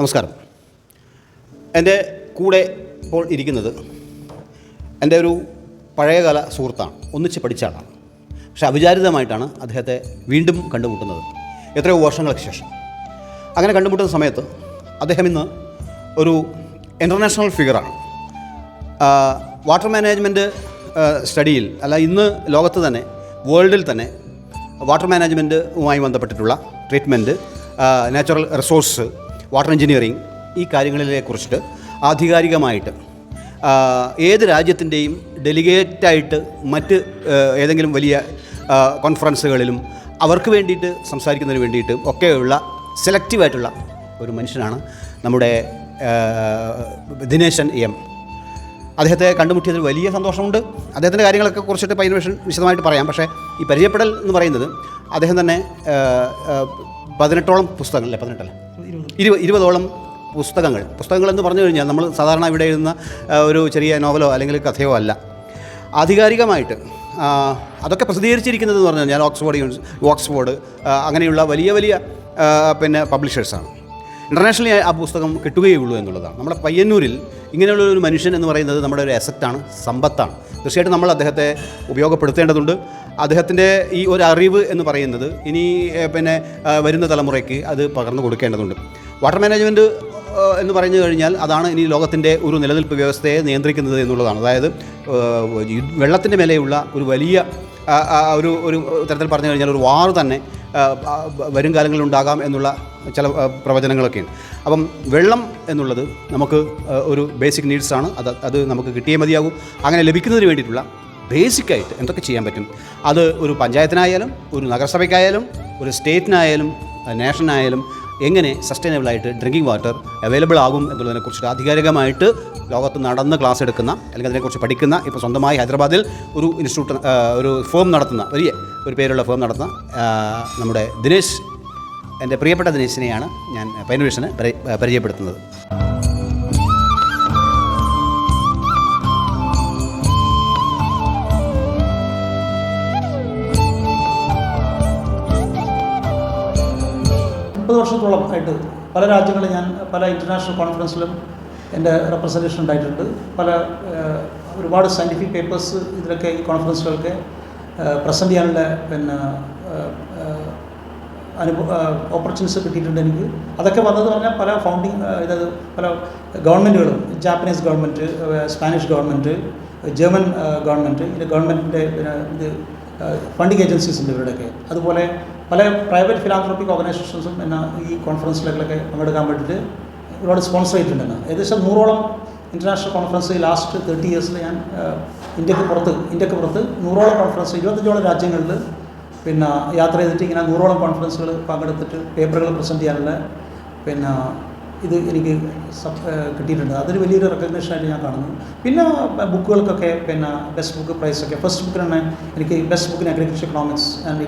നമസ്കാരം. എന്റെ കൂടെ ഇപ്പോൾ ഇരിക്കുന്നത് എന്റെ ഒരു പഴയകാല സുഹൃത്താണ്. ഒന്നിച്ച് പഠിച്ച ആളാണ്. പക്ഷെ അവിചാരിതമായിട്ടാണ് അദ്ദേഹത്തെ വീണ്ടും കണ്ടുമുട്ടുന്നത്. എത്രയോ വർഷങ്ങൾക്ക് ശേഷം. അങ്ങനെ കണ്ടുമുട്ടുന്ന സമയത്ത് അദ്ദേഹം ഇന്ന് ഒരു ഇന്റർനാഷണൽ ഫിഗറാണ് വാട്ടർ മാനേജ്മെന്റ് സ്റ്റഡിയിൽ അല്ല ഇന്ന് ലോകത്ത് തന്നെ വേൾഡിൽ തന്നെ വാട്ടർ മാനേജ്മെന്റുമായി ബന്ധപ്പെട്ടിട്ടുള്ള treatment natural resource water engineering ഈ കാര്യങ്ങളിലെ കുറിച്ചിട്ട് ആധികാരികമായിട്ട് ഏത് രാജ്യത്തിന്റെയും ഡെലിഗേറ്റായിട്ട് മറ്റ് ഏതെങ്കിലും വലിയ കോൺഫറൻസുകളിലും അവർക്ക് വേണ്ടിയിട്ട് സംസാരിക്കുന്നതിന് വേണ്ടിയിട്ടും ഒക്കെയുള്ള സെലക്റ്റീവായിട്ടുള്ള ഒരു മനുഷ്യനാണ് നമ്മുടെ ദിനേശൻ എം. അദ്ദേഹത്തെ കണ്ടുമുട്ടിയതിൽ വലിയ സന്തോഷമുണ്ട്. അദ്ദേഹത്തിന്റെ കാര്യങ്ങളൊക്കെ കുറിച്ചിട്ട് പൈനവേഷൻ വിശദമായിട്ട് പറയാം. പക്ഷേ ഈ പരിചയപ്പെടൽ എന്ന് പറയുന്നത് അദ്ദേഹം തന്നെ പതിനെട്ടോളം പുസ്തകങ്ങളല്ലേ പതിനെട്ടല്ലേ? ഇരുപത് ഇരുപതോളം പുസ്തകങ്ങൾ. പുസ്തകങ്ങൾ എന്ന് പറഞ്ഞു കഴിഞ്ഞാൽ നമ്മൾ സാധാരണ ഇവിടെ എഴുതുന്ന ഒരു ചെറിയ നോവലോ അല്ലെങ്കിൽ കഥയോ അല്ല. ആധികാരികമായിട്ട് അതൊക്കെ പ്രസിദ്ധീകരിച്ചിരിക്കുന്നത് എന്ന് പറഞ്ഞു കഴിഞ്ഞാൽ ഓക്സ്ഫോർഡ് ഓക്സ്ഫോർഡ് അങ്ങനെയുള്ള വലിയ വലിയ പിന്നെ പബ്ലിഷേഴ്സാണ്. ഇന്റർനാഷണലി ആ പുസ്തകം കിട്ടുകയുള്ളൂ എന്നുള്ളതാണ്. നമ്മുടെ പയ്യന്നൂരിൽ ഇങ്ങനെയുള്ള ഒരു മനുഷ്യൻ എന്ന് പറയുന്നത് നമ്മുടെ ഒരു അസറ്റാണ് സമ്പത്താണ്. തീർച്ചയായിട്ടും നമ്മൾ അദ്ദേഹത്തെ ഉപയോഗപ്പെടുത്തേണ്ടതുണ്ട്. അദ്ദേഹത്തിന്റെ ഈ ഒരു അറിവ് എന്ന് പറയുന്നത് ഇനി പിന്നെ വരുന്ന തലമുറയ്ക്ക് അത് പകർന്നു കൊടുക്കേണ്ടതുണ്ട്. വാട്ടർ മാനേജ്മെന്റ് എന്ന് പറഞ്ഞു കഴിഞ്ഞാൽ അതാണ് ഇനി ലോകത്തിന്റെ ഒരു നിലനിൽപ്പ് വ്യവസ്ഥയെ നിയന്ത്രിക്കുന്നത് എന്നുള്ളതാണ്. അതായത് വെള്ളത്തിന്റെ മേലെയുള്ള ഒരു വലിയ ഒരു ഒരു തരത്തിൽ പറഞ്ഞു കഴിഞ്ഞാൽ ഒരു വാർ തന്നെ വരും കാലങ്ങളിൽ ഉണ്ടാകാം എന്നുള്ള ചില പ്രവചനങ്ങളൊക്കെയാണ് അപ്പം വെള്ളം എന്നുള്ളത് നമുക്ക് ഒരു ബേസിക് നീഡ്സാണ് അത് അത് നമുക്ക് കിട്ടിയേ മതിയാകും. അങ്ങനെ ലഭിക്കുന്നതിന് വേണ്ടിയിട്ടുള്ള ബേസിക്കായിട്ട് എന്തൊക്കെ ചെയ്യാൻ പറ്റും? അത് ഒരു പഞ്ചായത്തിനായാലും ഒരു നഗരസഭയ്ക്കായാലും ഒരു സ്റ്റേറ്റിനായാലും നാഷനായാലും എങ്ങനെ സസ്റ്റൈനബിളായിട്ട് ഡ്രിങ്കിങ് വാട്ടർ അവൈലബിൾ ആകും എന്നുള്ളതിനെക്കുറിച്ച് ആധികാരികമായിട്ട് ലോകത്ത് നടന്ന് ക്ലാസ് എടുക്കുന്ന അല്ലെങ്കിൽ അതിനെക്കുറിച്ച് പഠിക്കുന്ന ഇപ്പോൾ സ്വന്തമായി ഹൈദരാബാദിൽ ഒരു ഇൻസ്റ്റിറ്റ്യൂട്ട് ഒരു ഫേം നടത്തുന്ന വലിയ ഒരു പേരുള്ള ഫേം നടത്തുന്ന നമ്മുടെ ദിനേശ് എന്റെ പ്രിയപ്പെട്ട ദിനേശിനെയാണ് ഞാൻ പൈനവേഷന് പരിചയപ്പെടുത്തുന്നത്. മുപ്പത് വർഷത്തോളം ആയിട്ട് പല രാജ്യങ്ങളിൽ ഞാൻ പല ഇന്റർനാഷണൽ കോൺഫറൻസിലും എന്റെ റെപ്രസെന്റേഷൻ ഉണ്ടായിട്ടുണ്ട്. പല ഒരുപാട് സയന്റിഫിക് പേപ്പേഴ്സ് ഇതിലൊക്കെ ഈ കോൺഫറൻസുകളൊക്കെ പ്രസന്റ് ചെയ്യാനുള്ള പിന്നെ അനുഭവ ഓപ്പർച്യൂണിറ്റീസ് കിട്ടിയിട്ടുണ്ട് എനിക്ക്. അതൊക്കെ വന്നത് പറഞ്ഞാൽ പല ഫൗണ്ടിങ് ഇതായത് പല ഗവൺമെന്റുകളും Japanese government Spanish government German government ഇത് ഗവൺമെന്റിന്റെ പിന്നെ ഇത് ഫണ്ടിങ് ഏജൻസീസ് ഉണ്ട് ഇവരുടെയൊക്കെ. അതുപോലെ പല പ്രൈവറ്റ് ഫിലാന്ത്രോപ്പിക് ഓർഗനൈസേഷൻസും എന്നെ ഈ കോൺഫറൻസിലൊക്കെ പങ്കെടുക്കാൻ വേണ്ടിയിട്ട് ഒരുപാട് സ്പോൺസർ ചെയ്തിട്ടുണ്ടെന്ന്. ഏകദേശം നൂറോളം ഇന്റർനാഷണൽ കോൺഫറൻസ് ലാസ്റ്റ് തേർട്ടി ഇയേഴ്സിൽ ഞാൻ ഇന്ത്യയ്ക്ക് പുറത്ത് ഇന്ത്യയ്ക്ക് പുറത്ത് നൂറോളം കോൺഫറൻസ് ഇരുപത്തഞ്ചോളം രാജ്യങ്ങളിൽ പിന്നെ യാത്ര ചെയ്തിട്ട് ഇങ്ങനെ നൂറോളം കോൺഫറൻസുകൾ പങ്കെടുത്തിട്ട് പേപ്പറുകൾ പ്രസന്റ് ചെയ്യാനുള്ള പിന്നെ ഇത് എനിക്ക് കിട്ടിയിട്ടുണ്ട്. അതൊരു വലിയൊരു റെക്കഗ്നേഷനായിട്ട് ഞാൻ കാണുന്നു. പിന്നെ ബുക്കുകൾക്കൊക്കെ പിന്നെ ബെസ്റ്റ് ബുക്ക് പ്രൈസൊക്കെ ഫസ്റ്റ് ബുക്കിന് തന്നെ എനിക്ക് ബെസ്റ്റ് ബുക്കിന് അഗ്രികൾച്ചർ എക്കണോമിക്സ് ആൻഡ്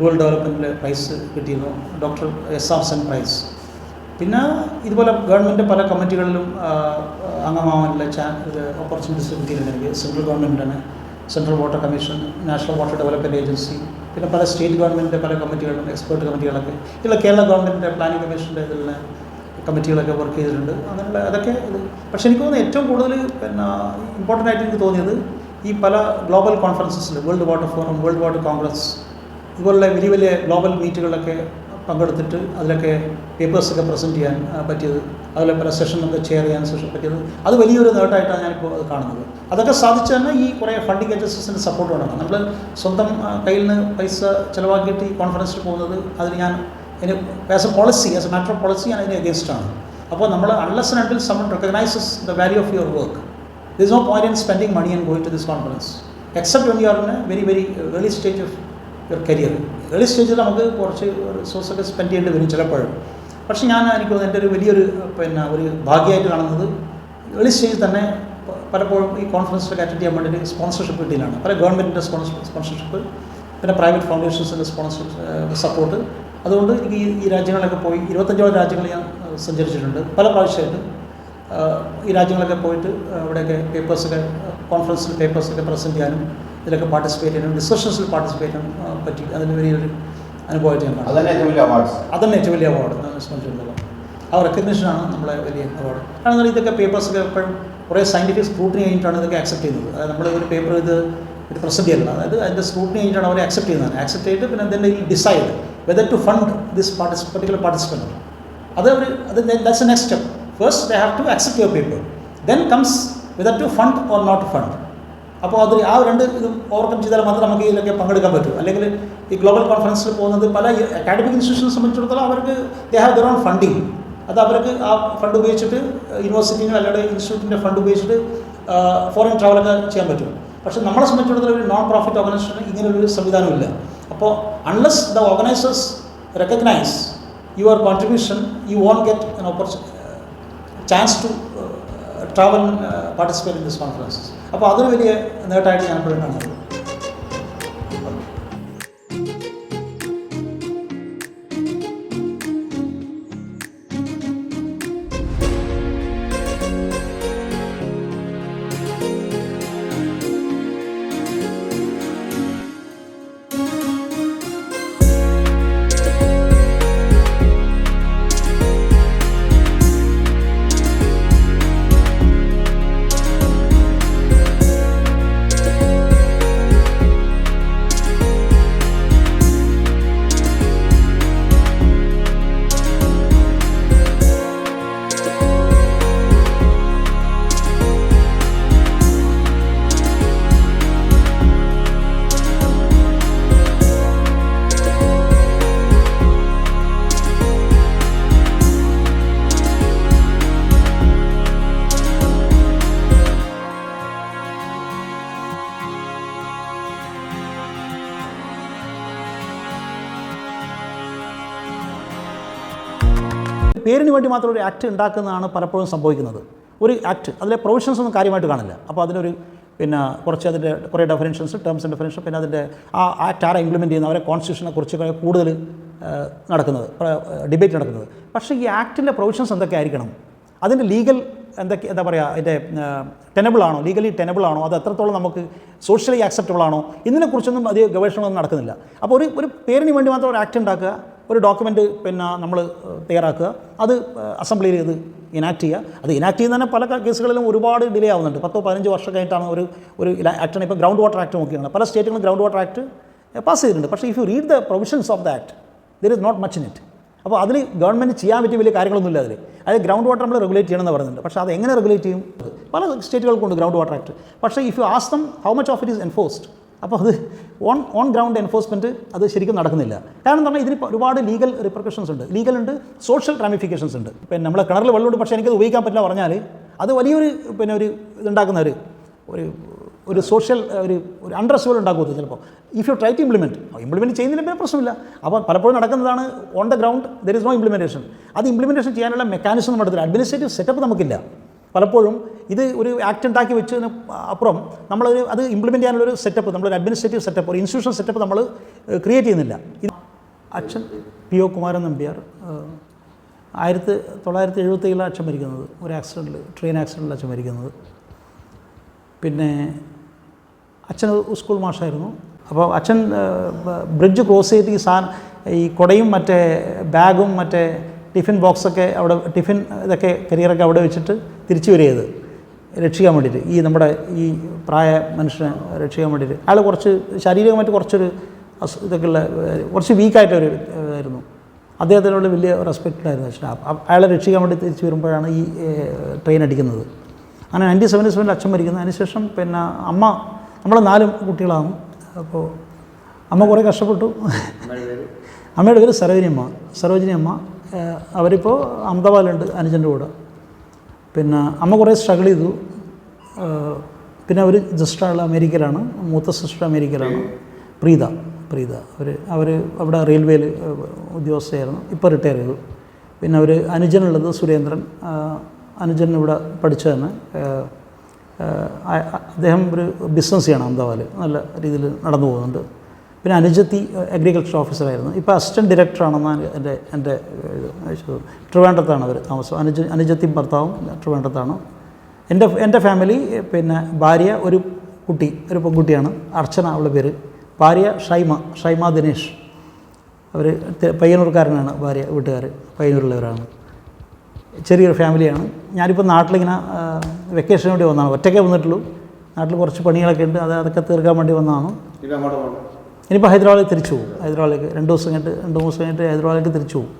റൂറൽ ഡെവലപ്മെന്റിൽ പ്രൈസ് കിട്ടിയിരുന്നു. Doctor S R Sen prize പിന്നെ ഇതുപോലെ ഗവൺമെന്റ് പല കമ്മിറ്റികളിലും അംഗമാവാനുള്ള ചാ ഓപ്പർച്യൂണിറ്റീസ് കിട്ടിയിട്ടുണ്ട് എനിക്ക്. സെൻട്രൽ ഗവൺമെന്റിന് central water commission national water development agency പിന്നെ പല സ്റ്റേറ്റ് ഗവൺമെന്റിന്റെ പല കമ്മിറ്റികളും എക്സ്പേർട്ട് കമ്മിറ്റികളൊക്കെ ഇതിലെ കേരള ഗവൺമെന്റിന്റെ പ്ലാനിംഗ് കമ്മീഷന്റെ ഇതിൽ കമ്മിറ്റികളൊക്കെ വർക്ക് ചെയ്തിട്ടുണ്ട്. അങ്ങനെയുള്ള അതൊക്കെ ഇത്. പക്ഷേ എനിക്ക് തോന്നുന്നു ഏറ്റവും കൂടുതൽ പിന്നെ ഇമ്പോർട്ടന്റ് ആയിട്ട് എനിക്ക് തോന്നിയത് ഈ പല global കോൺഫറൻസസിൽ world water forum world water congress ഇതുപോലുള്ള വലിയ വലിയ ഗ്ലോബൽ മീറ്റുകളിലൊക്കെ പങ്കെടുത്തിട്ട് അതിലൊക്കെ പേപ്പേഴ്സൊക്കെ പ്രസന്റ് ചെയ്യാൻ പറ്റിയത്. അതുപോലെ പല സെഷനൊക്കെ ചെയർ ചെയ്യാൻ സെഷൻ പറ്റിയത്. അത് വലിയൊരു നേട്ടമായിട്ടാണ് ഞാനിപ്പോൾ അത് കാണുന്നത്. അതൊക്കെ സാധിച്ചു തന്നെ ഈ കുറേ ഫണ്ടിങ് ഏജൻസീസിന്റെ സപ്പോർട്ട് വേണം നമ്മൾ സ്വന്തം കയ്യിൽ നിന്ന് പൈസ ചിലവാക്കിയിട്ട് ഈ കോൺഫറൻസിൽ പോകുന്നത് അതിന് ഞാൻ അതിന് as a policy as a matter of policy ഞാൻ അതിന് ആണ്. അപ്പോൾ നമ്മൾ unless and someone recognises the value of your work this no point in spending money and going to this conference except when you are in a very very early stage of your career early സ്റ്റേജിൽ നമുക്ക് കുറച്ച് റിസോഴ്സൊക്കെ spend ചെയ്യേണ്ടി വരും ചിലപ്പോഴും. പക്ഷേ ഞാൻ എനിക്ക് എന്റെ ഒരു വലിയൊരു പിന്നെ ഒരു ഭാഗ്യമായിട്ട് കാണുന്നത് ഏർലി സ്റ്റേജിൽ തന്നെ പലപ്പോഴും ഈ കോൺഫറൻസിലൊക്കെ അറ്റൻഡ് ചെയ്യാൻ വേണ്ടിയിട്ട് സ്പോൺസർഷിപ്പ് കിട്ടിയിലാണ് പല ഗവൺമെന്റിന്റെ സ്പോൺസർഷിപ്പ് പിന്നെ പ്രൈവറ്റ് ഫൗണ്ടേഷൻസിന്റെ സ്പോൺസർ സപ്പോർട്ട് അതുകൊണ്ട് എനിക്ക് ഈ രാജ്യങ്ങളിലൊക്കെ പോയി ഇരുപത്തഞ്ചോളം രാജ്യങ്ങൾ ഞാൻ സഞ്ചരിച്ചിട്ടുണ്ട്. പല പ്രാവശ്യമായിട്ട് ഈ രാജ്യങ്ങളൊക്കെ പോയിട്ട് അവിടെയൊക്കെ പേപ്പേഴ്സൊക്കെ കോൺഫറൻസിൽ പേപ്പേഴ്സൊക്കെ പ്രസന്റ് ചെയ്യാനും ഇതിലൊക്കെ പാർട്ടിസിപ്പേറ്റ് ചെയ്യാനും ഡിസ്കഷൻസിൽ പാർട്ടിസിപ്പേറ്റ് ചെയ്യാൻ പറ്റി അതിന് വലിയൊരു അനുഭവമായിട്ട് ഞാൻ അതന്നെ ഏറ്റവും വലിയ അവാർഡ്സ് അതന്നെ ഏറ്റവും വലിയ അവാർഡ് സംബന്ധിച്ചിടത്തോളം. ആ റെക്കഗ്നേഷനാണ് നമ്മളെ വലിയ അവാർഡ് കാരണം ഇതൊക്കെ പേപ്പേഴ്സൊക്കെ എപ്പോഴും കുറേ സയന്റിഫിക് സ്ക്രൂട്ടിനി കഴിഞ്ഞിട്ടാണ് ഇതൊക്കെ അക്സെപ്റ്റ് ചെയ്യുന്നത്. അതായത് നമ്മൾ ഒരു പേപ്പർ ഇത് ഒരു പ്രസന്റ് അല്ല. അതായത് അതിന്റെ സ്ക്രൂട്ടിനി കഴിഞ്ഞിട്ടാണ് അവർ അക്സെപ്റ്റ് ചെയ്യുന്നത്. അക്സെപ്റ്റ് ചെയ്തിട്ട് പിന്നെ എന്തെങ്കിലും ഈ decide whether to fund this parties particular participant അത് അവർ അത് that's a next step first they have to accept your paper then comes whether to fund or not fund അപ്പോൾ അത് ആ രണ്ട് ഇത് ഓവർകം ചെയ്താൽ മാത്രമേ നമുക്ക് ഇതിലൊക്കെ പങ്കെടുക്കാൻ പറ്റൂ. അല്ലെങ്കിൽ ഈ ഗ്ലോബൽ കോൺഫറൻസിൽ പോകുന്നത് പല അക്കാഡമിക് ഇൻസ്റ്റിറ്റ്യൂഷനെ സംബന്ധിച്ചിടത്തോളം അവർക്ക് they have their own funding അത് അവർക്ക് ആ ഫണ്ട് ഉപയോഗിച്ചിട്ട് യൂണിവേഴ്സിറ്റിനോ അല്ലെങ്കിൽ ഇൻസ്റ്റിറ്റ്യൂട്ടിന്റെ ഫണ്ട് ഉപയോഗിച്ചിട്ട് ഫോറിൻ ട്രാവലൊക്കെ ചെയ്യാൻ പറ്റും. പക്ഷെ നമ്മളെ സംബന്ധിച്ചിടത്തോളം ഒരു നോൺ പ്രോഫിറ്റ് ഓർഗനൈസേഷന് ഇങ്ങനൊരു ഒരു സംവിധാനമില്ല അപ്പോൾ unless the organisers recognise your contribution you won't get an opportu chance to travel participate in this conferences അപ്പോൾ അതൊരു വലിയ നേട്ടമായിട്ട് ഞാൻ കാണുന്നത് പേരിന് വേണ്ടി മാത്രം ഒരു ആക്ട് ഉണ്ടാക്കുന്നതാണ് പലപ്പോഴും സംഭവിക്കുന്നത്. ഒരു ആക്ട് അതിലെ പ്രൊവിഷൻസ് ഒന്നും കാര്യമായിട്ട് കാണില്ല. അപ്പോൾ അതിനൊരു പിന്നെ കുറച്ച് അതിന്റെ കുറേ ഡെഫിനേഷൻസ് ടേംസ് ആൻഡ് ഡെഫിനേഷൻ പിന്നെ അതിന്റെ ആ ആക്ട് ആരെ ഇംപ്ലിമെന്റ് ചെയ്യുന്ന അവരെ കോൺസ്റ്റിറ്റ്യൂഷനെ കുറിച്ച് കൂടുതൽ നടക്കുന്നത് ഡിബേറ്റ് നടക്കുന്നത്. പക്ഷേ ഈ ആക്ടിന്റെ പ്രൊവിഷൻസ് എന്തൊക്കെ ആയിരിക്കണം? അതിന്റെ ലീഗൽ എന്തൊക്കെ എന്താ പറയുക അതിന്റെ ടെനബിൾ ആണോ? ലീഗലി ടെനബിൾ ആണോ? അത് എത്രത്തോളം നമുക്ക് സോഷ്യലി ആക്സെപ്റ്റബിൾ ആണോ? ഇതിനെക്കുറിച്ചൊന്നും അധികം ഗവേഷണമൊന്നും നടക്കുന്നില്ല. അപ്പോൾ ഒരു ഒരു പേരിന് വേണ്ടി മാത്രം ഒരു ആക്ട് ഉണ്ടാക്കുക ഒരു ഡോക്യുമെന്റ് പിന്നെ നമ്മൾ തയ്യാറാക്കുക. അത് അസംബ്ലിയിൽ ഇത് ഇനാക്ട് ചെയ്യുക. അത് ഇനാക്ട് ചെയ്യുന്ന തന്നെ പല കേസുകളിലും ഒരുപാട് ഡിലേ ആവുന്നുണ്ട്. പത്തോ പതിനഞ്ച് വർഷം കഴിഞ്ഞിട്ടാണ് ഒരു ഒരു ആക്ടാണ് ഇപ്പോൾ ഗ്രൗണ്ട് വാട്ടർ ആക്ട് നോക്കിയാണ് പല സ്റ്റേറ്റുകളും ഗ്രൗണ്ട് വാട്ടർ ആക്ട് പാസ് ചെയ്തിട്ടുണ്ട്. പക്ഷേ if you read the provisions of the act there is not much in it അപ്പോൾ അതിൽ ഗവൺമെന്റ് ചെയ്യാൻ പറ്റിയ വലിയ കാര്യങ്ങളൊന്നുമില്ല അതിൽ അതായത് ഗ്രൗണ്ട് വാട്ടർ നമ്മൾ റെഗുലേറ്റ് ചെയ്യണമെന്ന് പറയുന്നുണ്ട് പക്ഷേ അത് എങ്ങനെ റെഗുലേറ്റ് ചെയ്യും? പല സ്റ്റേറ്റുകൾക്കുണ്ട് ഗ്രൗണ്ട് വാട്ടർ ആക്ട് പക്ഷേ if you ask them how much of it is enforced അപ്പോൾ അത് ഓൺ ഓൺ ഗ്രൗണ്ട് എൻഫോഴ്സ്മെന്റ് അത് ശരിക്കും നടക്കുന്നില്ല. കാരണം എന്ന് പറഞ്ഞാൽ ഇതിന് ഒരുപാട് ലീഗൽ റിപ്രിക്കഷൻസ് ഉണ്ട്. ലീഗൽ ഉണ്ട് സോഷ്യൽ റാമിഫിക്കേഷൻസ് ഉണ്ട്. പിന്നെ നമ്മളെ കിണറിൽ വെള്ളമുണ്ട് പക്ഷേ എനിക്കത് ഉപയോഗിക്കാൻ പറ്റില്ല പറഞ്ഞാൽ അത് വലിയൊരു പിന്നെ ഒരു ഇതുണ്ടാക്കുന്ന ഒരു ഒരു ഒരു സോഷ്യൽ ഒരു ഒരു അണ്ടർസ്റ്റുകൾ ഉണ്ടാക്കുമത് ചിലപ്പോൾ. If you try to implement implement ചെയ്യുന്നില്ല പിന്നെ പ്രശ്നമില്ല. അപ്പോൾ പലപ്പോഴും നടക്കുന്നതാണ് on the ground there is no implementation അത് ഇംപ്ലിമെന്റേഷൻ ചെയ്യാനുള്ള മെക്കാനിസം നമ്മുടെ അഡ്മിനിസ്ട്രേറ്റീവ് സെറ്റപ്പ് നമുക്കില്ല. പലപ്പോഴും ഇത് ഒരു ആക്ട് ഉണ്ടാക്കി വെച്ചതിന് അപ്പുറം നമ്മളൊരു അത് ഇംപ്ലിമെന്റ് ചെയ്യാനുള്ളൊരു സെറ്റപ്പ് നമ്മളൊരു അഡ്മിനിസ്ട്രേറ്റീവ് സെറ്റപ്പ് ഒരു ഇൻസ്റ്റിറ്റ്യൂഷൻ സെറ്റപ്പ് നമ്മൾ ക്രിയേറ്റ് ചെയ്യുന്നില്ല. അച്ഛൻ പി ഒ കുമാരൻ നമ്പ്യാർ ആയിരത്തി തൊള്ളായിരത്തി എഴുപത്തേഴിലാണ് അച്ഛൻ മരിക്കുന്നത്. ഒരു ആക്സിഡന്റിൽ ട്രെയിൻ ആക്സിഡന്റിൽ അച്ഛൻ മരിക്കുന്നത്. പിന്നെ അച്ഛൻ സ്കൂൾ മാഷായിരുന്നു. അപ്പോൾ അച്ഛൻ ബ്രിഡ്ജ് ക്രോസ് ചെയ്ത് ഈ സാധനം ഈ കുടയും മറ്റേ ബാഗും മറ്റേ ടിഫിൻ ബോക്സൊക്കെ അവിടെ ടിഫിൻ ഇതൊക്കെ കരിയറൊക്കെ അവിടെ വെച്ചിട്ട് തിരിച്ചു വരികയത്. രക്ഷിക്കാൻ വേണ്ടിയിട്ട്. ഈ നമ്മുടെ ഈ പ്രായ മനുഷ്യനെ രക്ഷിക്കാൻ വേണ്ടിയിട്ട്. അയാൾ കുറച്ച് ശാരീരികമായിട്ട് കുറച്ചൊരു അസ് ഇതൊക്കെയുള്ള ഉള്ള കുറച്ച് വീക്കായിട്ടൊരു ആയിരുന്നു. അദ്ദേഹത്തിനോട് വലിയ റെസ്പെക്റ്റിലായിരുന്നു അപ്പ- അയാളെ രക്ഷിക്കാൻ വേണ്ടി തിരിച്ചു വരുമ്പോഴാണ് ഈ ട്രെയിൻ അടിക്കുന്നത്. അങ്ങനെ നയന്റീൻ സെവന്റി സെവനിൽ അച്ഛൻ മരിക്കുന്നത് അതിനുശേഷം പിന്നെ അമ്മ നമ്മൾ നാല് കുട്ടികളാണ്. അപ്പോൾ അമ്മ കുറേ കഷ്ടപ്പെട്ടു. അമ്മയുടെ പേര്? സരോജിനി അമ്മ. സരോജിനി അമ്മ അവരിപ്പോൾ അഹമ്മദാബാദിലുണ്ട് അനുജന്റെ കൂടെ. പിന്നെ അമ്മ കുറേ സ്ട്രഗിൾ ചെയ്തു. പിന്നെ അവർ സിസ്റ്റർ അമേരിക്കയിലാണ്. മൂത്ത സിസ്റ്റർ അമേരിക്കയിലാണ്. പ്രീത പ്രീത. അവർ അവർ അവിടെ റെയിൽവേയിൽ ഉദ്യോഗസ്ഥയായിരുന്നു. ഇപ്പോൾ റിട്ടയർ ചെയ്തു. പിന്നെ അവർ അനുജനുള്ളത് സുരേന്ദ്രൻ. അനുജൻ ഇവിടെ പഠിച്ചതാണ് അദ്ദേഹം ഒരു ബിസിനസ് ചെയ്യണം അഹമ്മദാബാദിൽ നല്ല രീതിയിൽ നടന്നു പോകുന്നുണ്ട്. പിന്നെ അനുജത്തി അഗ്രികൾച്ചർ ഓഫീസറായിരുന്നു ഇപ്പോൾ അസിസ്റ്റന്റ് ഡയറക്ടറാണെന്നാണ് എന്റെ എന്റെ ട്രിവാൻഡ്രത്താണ് അവർ താമസം. അനുജ അനുജത്തിയും ഭർത്താവും ട്രിവാൻഡ്രത്താണ്. എന്റെ എന്റെ ഫാമിലി പിന്നെ ഭാര്യ ഒരു കുട്ടി ഒരു പെൺകുട്ടിയാണ്. അർച്ചന അവളുടെ പേര്. ഭാര്യ ഷൈമ ഷൈമ ദിനേഷ്. അവർ പയ്യന്നൂർക്കാരനാണ് ഭാര്യ വീട്ടുകാർ പയ്യന്നൂരിലുള്ളവരാണ്. ചെറിയൊരു ഫാമിലിയാണ്. ഞാനിപ്പോൾ നാട്ടിലിങ്ങനെ വെക്കേഷന് വേണ്ടി വന്നതാണ്. ഒറ്റയ്ക്കേ വന്നിട്ടുള്ളൂ. നാട്ടിൽ കുറച്ച് പണികളൊക്കെ ഉണ്ട്. അത് അതൊക്കെ തീർക്കാൻ വേണ്ടി വന്നതാണ്. ഇനിയിപ്പോൾ ഹൈദരാബാദിൽ തിരിച്ചു പോകും. ഹൈദരാബാദിലേക്ക് രണ്ട് ദിവസം കഴിഞ്ഞിട്ട് രണ്ട് മൂന്ന് ദിവസം കഴിഞ്ഞിട്ട് ഹൈദരാബാദിലേക്ക് തിരിച്ചു പോകും.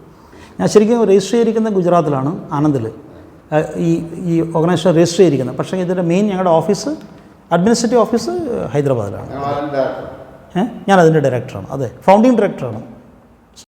ഞാൻ ശരിക്കും രജിസ്റ്റർ ചെയ്തിരിക്കുന്നത് ഗുജറാത്തിലാണ് ആനന്ദിൽ ഈ ഈ ഓർഗനൈസേഷൻ രജിസ്റ്റർ ചെയ്തിരിക്കുന്നത് പക്ഷേ ഇതിന്റെ മെയിൻ ഞങ്ങളുടെ ഓഫീസ് അഡ്മിനിസ്ട്രേറ്റീവ് ഓഫീസ് ഹൈദരാബാദിലാണ്. ഞാൻ അതിന്റെ ഡയറക്ടറാണ് അതെ ഫൗണ്ടിങ് ഡയറക്ടറാണ്